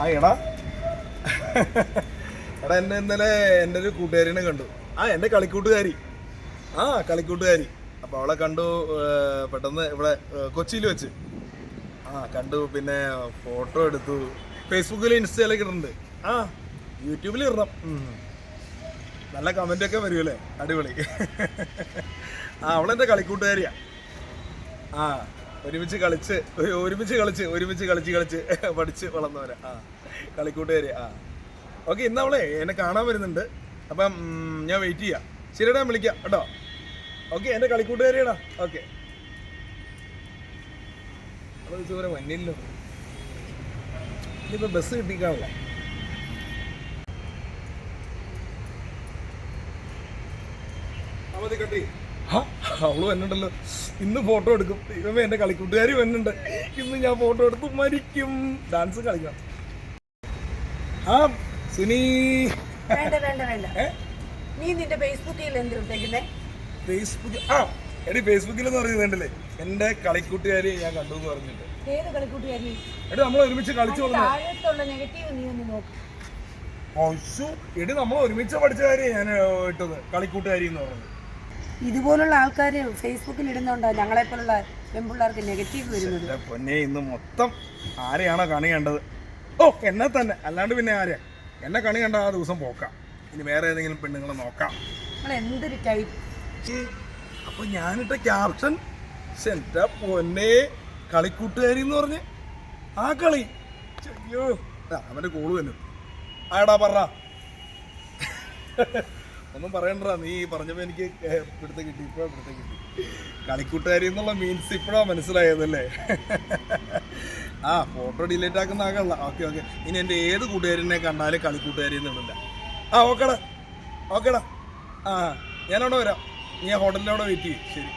ആ എടാ. എടാ എന്നെ ഇന്നലെ എന്റെ ഒരു കൂട്ടുകാരിനെ കണ്ടു. ആ എന്റെ കളിക്കൂട്ടുകാരി. ആ കളിക്കൂട്ടുകാരി. അപ്പോൾ അവളെ കണ്ടു പെട്ടെന്ന് ഇവിടെ കൊച്ചിയിൽ വെച്ച്. ആ കണ്ടു പിന്നെ ഫോട്ടോ എടുത്തു. ഫേസ്ബുക്കിൽ ഇൻസ്റ്റയിലൊക്കെ ഇടുന്നുണ്ട്. ആ യൂട്യൂബിൽ ഇടണം. നല്ല കമന്റ് ഒക്കെ വരുമല്ലേ അടിപൊളി. ആ അവളെന്റെ കളിക്കൂട്ടുകാരിയാ. ആ. ഒരുമിച്ച് കളിച്ച് ഒരു- ഒരുമിച്ച് കളിച്ച് ഒരുമിച്ച് കളിച്ച് കളിച്ച് പഠിച്ച് വളർന്നവരാ. ആ കളിക്കൂട്ടുകാര് ആ. ഓക്കെ ഇന്ന് അവളെ എന്നെ കാണാൻ വരുന്നുണ്ട്. അപ്പം ഞാൻ വെയിറ്റ് ചെയ്യാം. ശരിയടാ വിളിക്കാം. കേട്ടോ? ഓക്കെ എന്റെ കളിക്കൂട്ടുകാരിയാടാ. ഓക്കെ ഇതുവരെ വന്നില്ലോ ഇനിയിപ്പോൾ ബസ് കിട്ടിക്കാണല്ലോ അവധി ഹാ, അവൾ വന്നിട്ടുണ്ടല്ലോ. ഇന്ന് ഫോട്ടോ എടുക്കും. ഇവ എന്റെ കളിക്കൂട്ടുകാരി വന്നിട്ടുണ്ട്. ഇന്ന് ഞാൻ ഫോട്ടോ എടുത്ത് മരിക്കും. ഡാൻസ് കളിക്കാം ആ സുനി. വേണ്ട വേണ്ട വേണ്ട. നീ നിന്റെ ഫേസ്ബുക്കിൽ എന്തിട്ടേക്കുന്നേ ഫേസ്ബുക്ക് ആ എടി ഫേസ്ബുക്കിൽ എന്ന് പറയുന്നുണ്ടല്ലേ. കളിക്കൂട്ടുകാരി ഞാൻ കണ്ടു എന്ന് പറഞ്ഞിട്ട്. ഏത് കളിക്കൂട്ടുകാരി? എടി നമ്മൾ ഒരുമിച്ച് കളിച്ചു താഴത്തുള്ള നെഗറ്റീവ് നീ ഒന്ന് നോക്ക്. എടി നമ്മൾ ഒരുമിച്ച് പഠിച്ച കാര്യം ഞാൻ ഇട്ടത്. കളിക്കൂട്ടുകാരി എന്ന് പറഞ്ഞത്. ഇതുപോലുള്ള ആൾക്കാർ ഫേസ്ബുക്കിൽ ഇടുന്നുണ്ടോ ഞങ്ങളെ പോലുള്ള പെൺപിള്ളേർക്ക് നെഗറ്റീവ് വരുന്നത്. പൊന്നെ ഇന്ന് മൊത്തം ആരെയാണോ കണി കണ്ടത്? ഓ എന്നെ തന്നെ. അല്ലാണ്ട് പിന്നെ ആരെയാ എന്നെ കണി കണ്ട ആ ദിവസം പോക്കാം. ഇനി വേറെ ഏതെങ്കിലും പെണ്ണുങ്ങളെ നോക്കാം. നിങ്ങൾ എന്തൊരു ടൈപ്പ് അപ്പൊ ഞാനിട്ട ക്യാപ്ഷൻ എന്റെ പൊന്നെ കളിക്കൂട്ടുകാരി എന്ന് പറഞ്ഞ്. ആ കളി. അയ്യോ ആ, അവന്റെ കോൾ തന്നെ ആടാ പറ. ഒന്നും പറയണ്ട നീ പറഞ്ഞപ്പോ എനിക്ക് ഇപ്പഴത്തെ കിട്ടി ഇപ്പോഴാ ഇപ്പഴത്തെ കിട്ടി. കളിക്കൂട്ടുകാരി എന്നുള്ള മീൻസ് ഇപ്പോഴാ മനസ്സിലായതല്ലേ? ആ ഫോട്ടോ ഡിലീറ്റ് ആക്കുന്ന ആകല്ല ഓക്കെ ഓക്കെ ഇനി എന്റെ ഏത് കൂട്ടുകാരനെ കണ്ടാലും കളിക്കൂട്ടുകാരി എന്നില്ല ആ ഓക്കെടാ ഓക്കെടാ ആ ഞാനവിടെ വരാം. നീ ഹോട്ടലിന്റെ അവിടെ വെയിറ്റ് ചെയ്യും. ശരി.